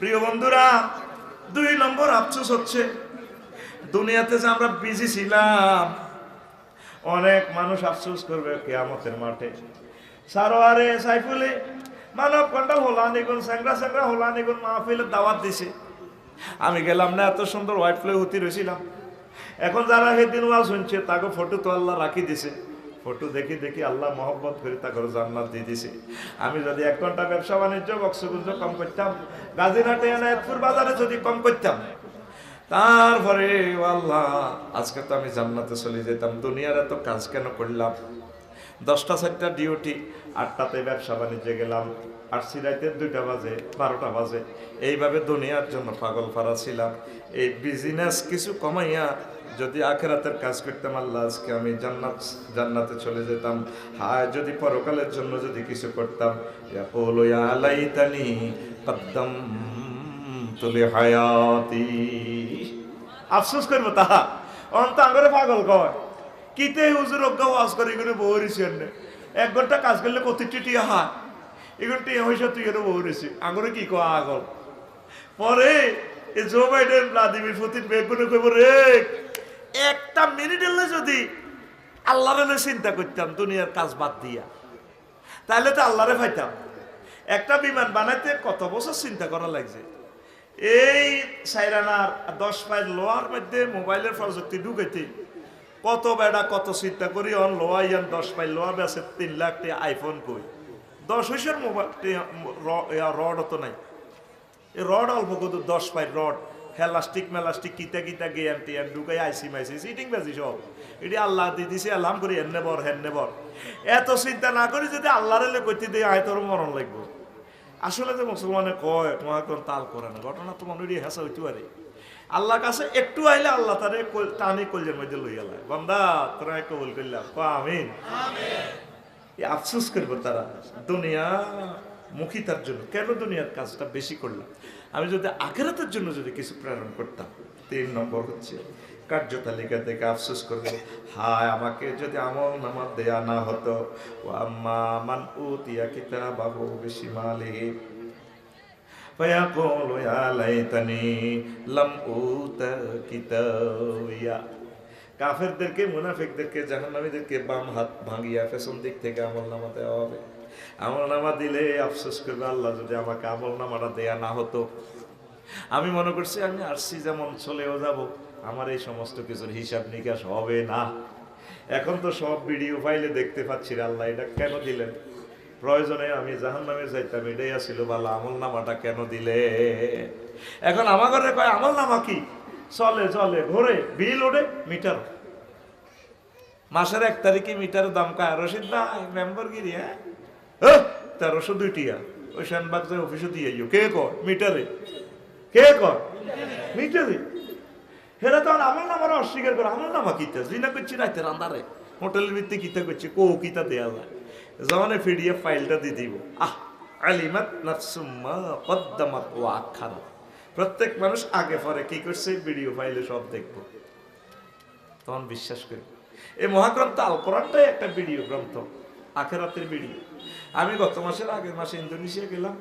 প্রিয় বন্ধুরা, দুই নম্বর আফসোস হচ্ছে, দুনিয়াতে যে আমরা বিজি ছিলাম, অনেক মানুষ আফসোস করবে কেয়ামতের মাঠে। সারোয়ারে, সাইফুলে, মানব কন্ডা হোলা নিগুন স্যাংরা স্যাংরা হোলা নিগুন মাহফিলের দাওয়াত দিছে। আমি গেলাম না, এত সুন্দর হোয়াইট ফ্লে হতি রয়েছিলাম এখন যারা সেদিন ওয়াজ শুনছে, তাকে ফটো তো আল্লাহ রাখি দিছে। ফটো দেখি দেখি আল্লাহ মহব্বত করে তাকে জান্নাত দিয়ে দিছে। আমি যদি এক ঘণ্টা ব্যবসা বাণিজ্য বক্সগুজ কম করতাম গাজীঘাটে এনায়তপুর বাজারে যদি কম করতাম। তারপরে আল্লাহ, আজকে তো আমি জান্নাতে চলে যেতাম। দুনিয়ার এত কাজ কেন করলাম? দশটা, চারটা ডিউটি আটটাতে ব্যবসা বাণিজ্যে গেলাম। আর সিরাইতে দুইটা বাজে, বারোটা বাজে। এইভাবে দুনিয়ার জন্য পাগল ফারা ছিলাম। এই বিজনেস কিছু কমাইয়া যদি আখেরাতের কাজ করতাম, আল্লাহ আজকে আমি জান্নাত, জান্নাতে চলে যেতাম। হায়, যদি পরকালের জন্য যদি কিছু করতাম লাইতানি কদ্দামতু লিহায়াতি আফসোস করব তাহা অন্ত আঙ্গরে পাগল কয়। কিতে হুজুর অজ্ঞা ওয়াজ করে, এগুলো বহরিছি এনে। এক ঘণ্টা কাজ করলে কত টিটিয়া হয়। এগুলো টিয়া হয়েছে তুই এর বহরিছি আঙ্গরে কি কয়, আগল? পরে জো বাইডেন, ভ্লাদিমির পুতিন বেগুনে কইব, রে, একটা মিনিট এলে যদি আল্লাহরে চিন্তা করতাম, দুনিয়ার কাজ বাদ দিয়া তাহলে তো আল্লাহরে পাইতাম। একটা বিমান বানাইতে কত বছর চিন্তা করা লাগছে। এই সাইরানার দশ মাইল লোয়ার মধ্যে মোবাইলের প্রযুক্তি ঢুকাইতে কত বেড়া কত চিন্তা করি, অন লোয়া ইয়ান দশ মাইল লোয়া বেছে তিন লাখ আইফোন কই। দশ হইসের মোবাইল রড অত নাই। এই রড অল্প কত, দশ পাই রড, হেলাস্টিক মেলাস্টিক, কিতা কিতা গেম টিয়ান ঢুকাই আইসি মাইসি সিটিং বাজি সব। এটি আল্লাহ দি দিছে আল্লাহ করি, এনে বর, হেনে বর। এত চিন্তা না করি যদি আল্লাহরে কইতে দিয়ে আয় তোর মরণ লাগবে। আসলে যে মুসলমানে কয়, তোমার কোন তাল করে না, ঘটনা তো মনে হয় হেসা হইতে পারে। আল্লাহ কাছে একটু আইলে আল্লাহ তারে টানি কলজের মধ্যে লইয়া লাই বন্দা, তোরা কবুল করলাম আমিন। আফসোস করবো তারা দুনিয়া মুখী তার জন্য কেন দুনিয়ার কাজটা বেশি করলাম আমি যদি আখেরাতের জন্য যদি কিছু প্রেরণ করতাম তিন নম্বর হচ্ছে কার্যতালিকা থেকে আফসোস করবে হায় আমাকে যদি আমল নামাজ দেয়া না হতো ও আম্মা মান উতিয়া কিতাবাহু বিশিমালিহি فيقول يا ليتني لم أوت كتابيا কাফেরদেরকে, মুনাফিকদেরকে, জাহান্নামীদেরকে বাম হাত ভাঙিয়া পেছন দিক থেকে আমল নামা দেওয়া হবে। আমল নামা দিলে আফসোস করবে আল্লাহ, যদি আমাকে আমল নামাটা দেয়া না হতো। আমি মনে করছি আমি আসছি যেমন চলেও যাব, আমার এই সমস্ত কিছুর হিসাব নিকাশ হবে না। এখন তো সব ভিডিও ফাইলে দেখতে পাচ্ছি আল্লাহ, এটা কেন দিলেন? প্রয়োজনে আমি জাহান নামে যাইতাম এটাই আসছিল ভালো আমল নামাটা কেন দিলে? এখন আমার ঘরে কয় আমল নামা কি? চলে চলে, ঘোরে, বিল ওঠে, মিটার মাসের এক তারিখে মিটার দাম কয়? রশিদ ভাই মেম্বার গিরি হ্যাঁ তেরোশো দুইটিয়া ওই শানবাগ যে অফিসে দিয়ে আইও। কে কর মিটারে। কে কর মিটারে। হেরা তখন আমল নামার অস্বীকার করে। আমল নামা কিতা? জিনা করছি রাতে রান্দারে হোটেলের ভিত্তি কিতা করছি কো কিতা দেয়া যায়? জমানে ফিডিয়ে ফাইলটা দিয়ে দিব। আহ, আলিমাত নাফসুম্মা কদ্দামাত ও আখারা প্রত্যেক মানুষ আগে পরে কি করছে? ভিডিও ফাইলে সব দেখব। তখন বিশ্বাস করি। এই মহাগ্রন্থ আল কোরআনটাই একটা ভিডিও গ্রন্থ, আখেরাতের ভিডিও। আমি গত মাসের আগের মাসে ইন্দোনেশিয়া গেলাম।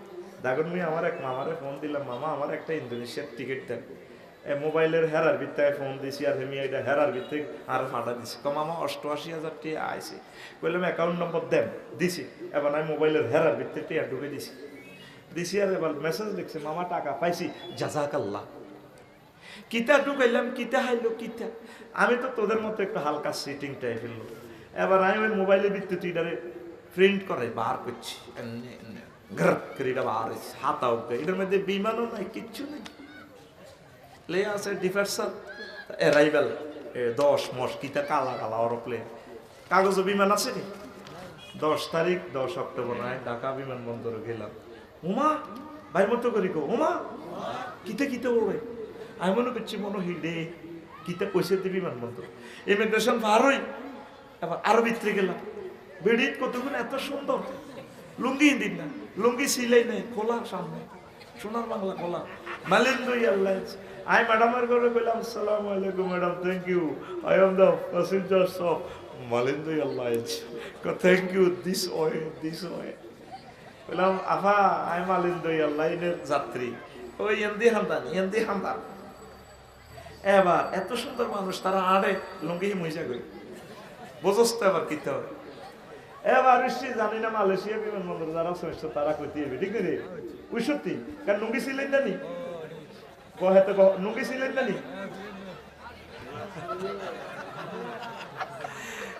দাগন মিয়া আমার এক মামারে ফোন দিলাম, মামা, আমার একটা ইন্দোনেশিয়ার টিকিট দেন। মোবাইলের হেরার ভিত্তায় ফোন দিছি আর হেমি এটা হেরার ভিত্তে আর ফাটা দিছি। তো মামা, অষ্টআশি হাজার টিয়া আইসি বললাম অ্যাকাউন্ট নম্বর দেন। দিছি। এবার আমি মোবাইলের হেরার ভিত্তে টিয়া ঢুকে দিছি। দিছি আর এবার মেসেজ লিখছে, মামা, টাকা পাইছি জাজাকাল্লাহ কিতা ঢুকাইলাম কিতা হাইলো, কিতা? আমি তো তোদের মতো একটু হালকা সিটিং টাইপের লোক। এবার আমি ওই মোবাইলের ভিত্তিতে তুই এটারে প্রিন্ট করে বার করছি। এটা বার হাতা উঠে এটার মধ্যে বিমানও নাই, কিচ্ছু নেই। প্লে আছে ডিফার্সার অ্যারাইভেল দশ মস কিতা কালা কালা ওর প্লে কাগজ বিমান আছে নি দশ তারিখ, দশ অক্টোবর নয় ঢাকা বিমানবন্দরে গেলাম। উমা ভাই মতো করি কো উমা কিতে কিতে ওড়ে আমি মনে করছি মনে হিডে কিতে কইছে দিবি বিমানবন্দর ইমিগ্রেশন পার হই, এবার আরও ভিতরে গেলাম। বেডিত কতক্ষণ এত সুন্দর। লুঙ্গি দিন না, লুঙ্গি সিলাই নেই, খোলা সামনে। সোনার বাংলা খোলা। মালিন্দ আল্লাহ আই ম্যাডামের ঘরে কইলাম আসসালামু আলাইকুম madam thank you I am the passenger of Malindo Allah thank you this way this way বললাম, আফা আই মালিন্দ আল্লাহ যাত্রী। ওই এন্দি হান্দান এন্দি হান্দান এবার এত সুন্দর মানুষ, তারা আড়ে লঙ্গি মহিষা বোঝস তো এবার কিতে হবে এবার জানি না মালয়েশিয়া বিমানবন্দর যারা তারা কইতে হবে, ঠিক রে ওই সত্যি? কারণ লুঙ্গি ছিলেন না নি? কহেতে লুঙ্গি ছিলেন না নি?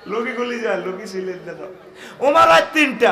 লুঙ্গি গুলি যায়, লুঙ্গি ছিলেন না ওমার আজ তিনটা।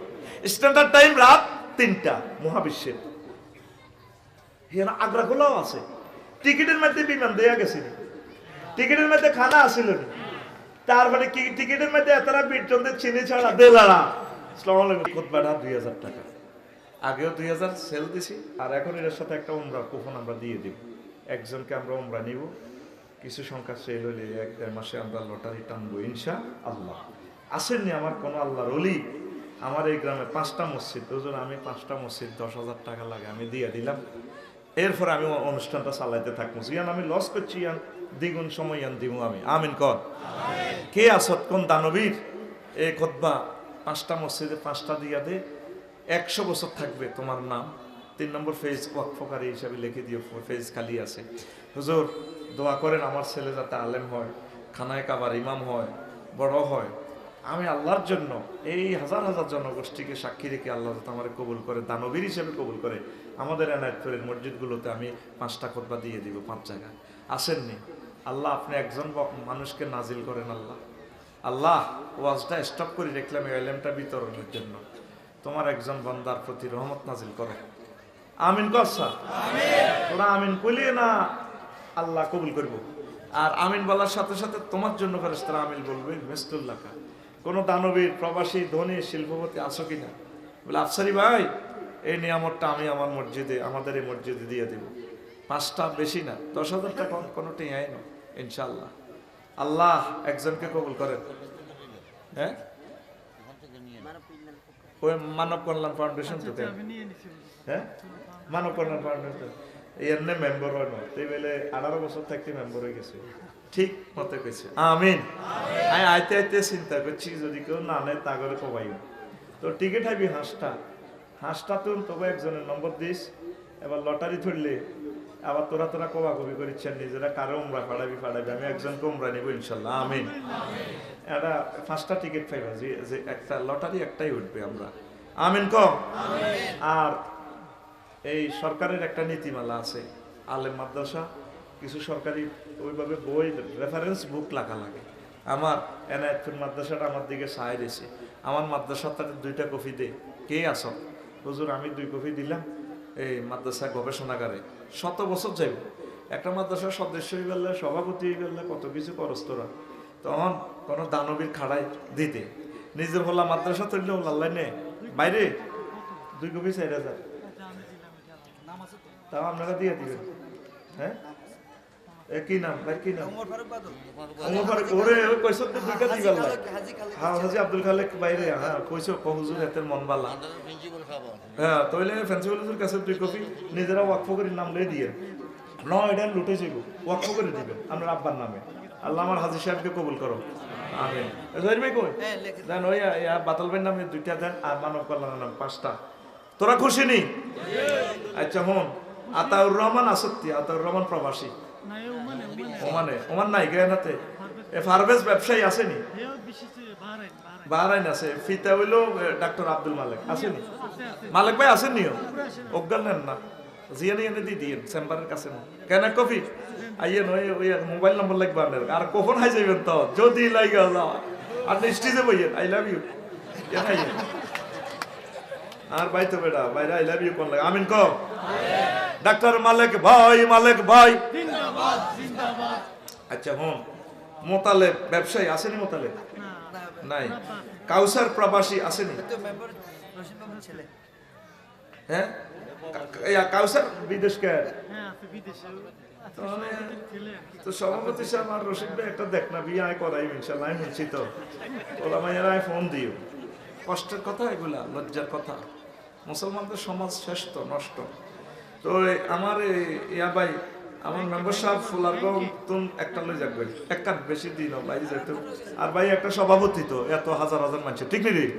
স্ট্যান্ডার্ড টাইম রাত তিনটা, মহাবিশ্বের। আগ্রা খোলাও আছে। টিকিটের মধ্যে বিমান দেয়া গেছে টিকিটের মধ্যে খানা আসিল তারপরে কি টিকিটের মধ্যে এতটা বিটজনদের চিনি ছাড়া দেলাড়া দুই হাজার টাকা। আগেও দুই হাজার সেল আর এখন এর সাথে একটা উমরা কুপন আমরা দিয়ে দিব। আমরা উমরা নিব। কিছু সংখ্যা সেল হলে এক দেড় মাসে আমরা লটারি ইনশা আল্লাহ। আসেননি আমার কোনো আল্লাহর অলি আমার এই গ্রামে পাঁচটা মসজিদ দুজন আমি পাঁচটা মসজিদ, দশ হাজার টাকা লাগে, আমি দিয়ে দিলাম। এরপর আমি অনুষ্ঠানটা চালাইতে থাকব ইয়ান, আমি লস করছি, ইয়ান। দ্বিগুণ সময় ইয়ান দিব আমি। আমিন কর। কে আসত কোন দানবীর? এ খোদবা, পাঁচটা মসজিদে পাঁচটা দিয়া দে। একশো বছর থাকবে তোমার নাম। তিন নম্বর ফেজ ওয়াকফকারী হিসাবে লিখে দিও, ফেজ খালি আছে। হুজুর, দোয়া করেন আমার ছেলে যাতে আলেম হয়, খানায় কাবার ইমাম হয়, বড় হয়। আমি আল্লাহর জন্য এই হাজার হাজার জনগোষ্ঠীকে সাক্ষী রেখে আল্লাহ আমার কবুল করে দানবীর হিসেবে কবুল করে আমাদের এনায়তপুরের মসজিদগুলোতে আমি পাঁচটা খোদবা দিয়ে দিব পাঁচ জায়গায়। আসেননি। আল্লাহ আপনি একজন মানুষকে নাজিল করেন আল্লাহ। আল্লাহ ওয়াজটা স্টপ করে রেখলাম এই এলেমটা বিতরণের জন্য। তোমার একজন বন্দার প্রতি রহমত নাজিল করো। আমিন কসা তোরা আমিন। কইলে না আল্লাহ কবুল করব। আর আমিন বলার সাথে সাথে তোমার জন্য ফেরেশতারা আমিন বলবে মেস্তুল্লাহা কোন দানবীর প্রবাসী ধনী শিল্পপতি আছো কিনা? বলে আফসারি ভাই এই নিয়ামতটা আমি আমার মসজিদে আমাদের এই মসজিদে দিয়ে দেব। পাঁচটা বেশি না দশ হাজার টাকা কোনোটাই আয় না ইনশাল্লাহ আল্লাহ একজনকে কবুল করেন। হ্যাঁ? ওই মানব কল্যাণ ফাউন্ডেশন তো দেন। হ্যাঁ? মানব কল্যাণ ফাউন্ডেশন এমনি মেম্বার হয় না। তুই বলে আঠারো বছর থাকতে মেম্বার হয়ে গেছে। ঠিক মতে কইছে। আমিন। আমি আইতে আইতে চিন্তা করছি যদি কেউ না নেয় তা করে কবাই তো টিকিট হাইবি হাঁসটা। হাঁসটা তুই তবে একজনের নম্বর দিস। এবার লটারি ধরলে আবার তোরা তোরা কবা কবি করিচ্ছেন নিজেরা কারও উমরা ফাড়াবি ফাড়াবি। আমি একজনকে উমরা নিব ইনশাল্লাহ। আমিন। এটা পাঁচটা টিকিট পাইবা যে যে একটা লটারি একটাই উঠবে আমরা। আমিন ক আর এই সরকারের একটা নীতিমালা আছে আলেম মাদ্রাসা। কিছু সরকারি ওইভাবে বই রেফারেন্স বুক লাগা লাগে। আমার এনায়তপুর মাদ্রাসাটা আমার দিকে সায় দিয়েছে। আমার মাদ্রাসার তাদের দুইটা কপি দে। কে আস হুজুর, আমি দুই কপি দিলাম এই মাদ্রাসা গবেষণাগারে। শত বছর যাইব। একটা মাদ্রাসার সদস্য হয়ে গেলে, সভাপতি হয়ে গেলে কত কিছু করস তোরা? তখন কোনো দানবীর খাড়াই দিতে। নিজের হল্লা মাদ্রাসা তৈরি হল আল্লাহ নে। বাইরে, দুই কপি হাজার তাও আপনারা দিয়ে দিবেন। হ্যাঁ? কি নাম ভাই কি নাম ওমর ফারুক ওরে ওই কইছো তো দুইটা দিবার লাই হ্যাঁ হাজি আব্দুল খালেক বাইরে হ্যাঁ কইছো ক হুজুর এতের মন বালা। হ্যাঁ তইলে ফ্যান্সি হুজুর কাছে দুই কপি নিজেরা ওয়াকফ করে নাম দিয়ে। ন এটা লুটে যাইব ওয়াকফ করে দিবেন আপনার আব্বার নামে। আল্লাহ আমার হাজি সাহেবকে কবুল করো আমিন। জহির ভাই কই? দেন ওই বাতল ভাইয়ের নামে দুইটা দেন আর মানব কল্যাণের নাম পাঁচটা। তোরা খুশি নি? আচ্ছা হন আতাউর রহমান আসত্তি আতাউর রহমান প্রবাসী। ওমানে ওমান। নাই গেনাতে এ ফারভেজ ব্যবসায়ী আসেনি বাহারাইন আছে। ফিতা হইল ডাক্তার আব্দুল মালিক। আসেনি মালিক ভাই আসেননিও অজ্ঞান নেন না। জিয়ানি এনে দি দিয়েন চেম্বারের কাছে কেন কফি? আইয়েন ওই ওই মোবাইল নম্বর লাগবে আপনার। আর কখন হাই যাইবেন তো? যদি লাগে আর স্টেজে বইয়েন আই লাভ ইউ আর ভাই তো বেটা বাইরে আই লাভ ইউ কোন লাগে? আমিন কো ডাক্তার মালিক ভাই মালিক ভাই। আচ্ছা হন মোতালেব ব্যবসায়ী আসেনি মোতালেব? নাই। কাউসার প্রবাসী আসেনি? হ্যাঁ? কাউসার বিদেশ কে? হ্যাঁ কি। তো সভাপতি সাহেব আর রশিদ ভাই একটা দেখ না বিয়ে আয় করাই ইনশাল্লাহ আমি শুনছি তো। ওলা মাইয়ারা ফোন দিও। কষ্টের কথা এগুলা লজ্জার কথা। মুসলমানদের সমাজ শেষ তো নষ্ট। তো আমার ইয়া ভাই আমার মেম্বার সাহেব ফুলারগম তুম একটা লই যাবে একটা বেশি দিন ভাই, যেহেতু। আর ভাই একটা সভাপতি তো, এত হাজার হাজার মানুষ ঠিক নেই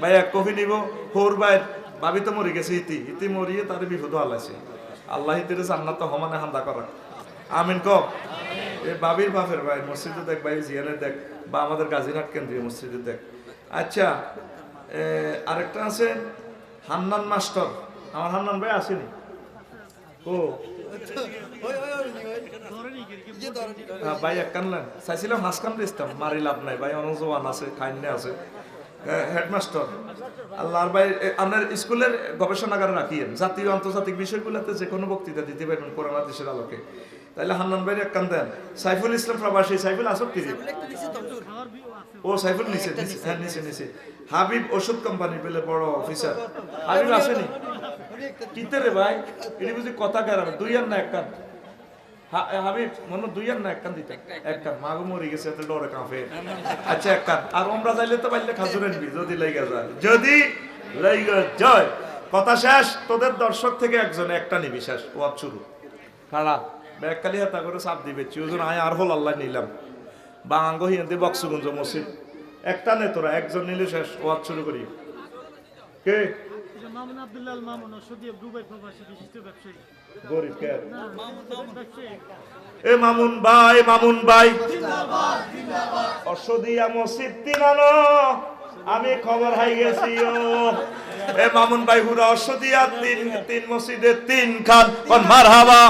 ভাই, এক কফি নিব। হোর ভাই ভাবি তো মরে গেছে, ইতি। ইতি মরিয়ে তার বিপদ হালাইছে। আল্লাহ ইতিরে জান্নাত তো সমানে হান্দা করা আমিন ক। এ বাবির বাপের ভাই, মসজিদে দেখ ভাই, জিয়ানে দেখ, বা আমাদের গাজীরহাট কেন্দ্রীয় মসজিদে দেখ। আচ্ছা আরেকটা আছে, হান্নান মাস্টার। আমার হান্নান ভাই আসেনি? ও ভাই এক কানলেন চাইছিলাম হাঁস কান দিতাম মারি লাভ নাই ভাই অনুজওয়ান আছে খাইনে আছে। হেডমাস্টার আল্লাহর ভাই আপনার স্কুলের গবেষণাগারে রাখিয়েন জাতীয় আন্তর্জাতিক বিষয়গুলোতে যে কোনো বক্তৃতা দিতে পারবেন করোনা দেশের আলোকে। তাইলে হান্নান ভাই এক কান দেন। সাইফুল ইসলাম প্রবাসী সাইফুল আসক কি ও সাইফুল নিচে নিচে হ্যাঁ নিচে নিচে। হাবিব ওষুধ কোম্পানি পেলে বড় অফিসার হাবিব আসেনি? কিতে রে ভাই? এটি বুঝি কথা কেরাম দুই আর না এক কান। হাবিব মনে দুই আর না এক কান দিতে। এক মাগো মরে গেছে এত ডরে কাঁপে। আচ্ছা এক আর ওমরা যাইলে তো পাইলে খাজুর আনবি যদি লাইগা যায়। যদি লাইগা যায়। কথা শেষ তোদের দর্শক থেকে একজন একটা নিবি শেষ ওয়াজ শুরু। খাড়া ব্যাগকালি হাতা করে চাপ দিবে চিওজন আয় আর হল আল্লাহ নিলাম। বা আঙ্গ হিয়াতে বক্সগঞ্জ মসজিদ। একটা নে তোরা একজন নিলে শেষ ওয়াজ শুরু করি। কে? মামুন আব্দুল্লাহ মামুন সৌদি আরব দুবাই প্রবাসী বিশিষ্ট ব্যবসায়ী। গরিব কে? এ মামুন ভাই মামুন ভাই। অসদিয়া মসজিদ তিনানো আমি খবর হাই গেছি, ও। এ মামুন ভাই, হুরা অসদিয়া তিন তিন মসজিদে তিন খান। কোন মারহাবা।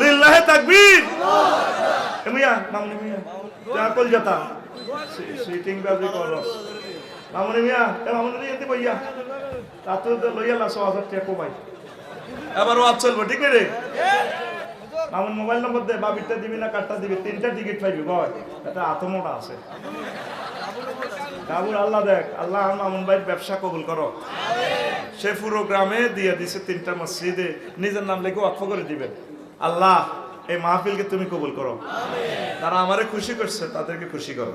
লিল্লাহে তাকবীর। এ মিয়া, মামুন মিয়া, যা কল যাতা সিটিং বাজি করো। মামুন মিয়া, এ মামুন তে বইয়া। তাতো লইয়া লাসো, হাজার টাকা কমাই। এবার ওয়াজ চলবো ঠিক রে? আমার মোবাইল নম্বর দে বা বাবিরটা দিবি না কার্ডটা দিবি তিনটা টিকিট পাইবি বয়। এটা আতমোটা আছে। কাবুল আল্লাহ দেখ আল্লাহ মামুন ভাইয়ের ব্যবসা কবুল করো। সে পুরো গ্রামে দিয়ে দিছে তিনটা মসজিদে নিজের নাম লিখে অক্ষ করে দিবেন। আল্লাহ এই মাহফিলকে তুমি কবুল করো। তারা আমারে খুশি করছে তাদেরকে খুশি করো।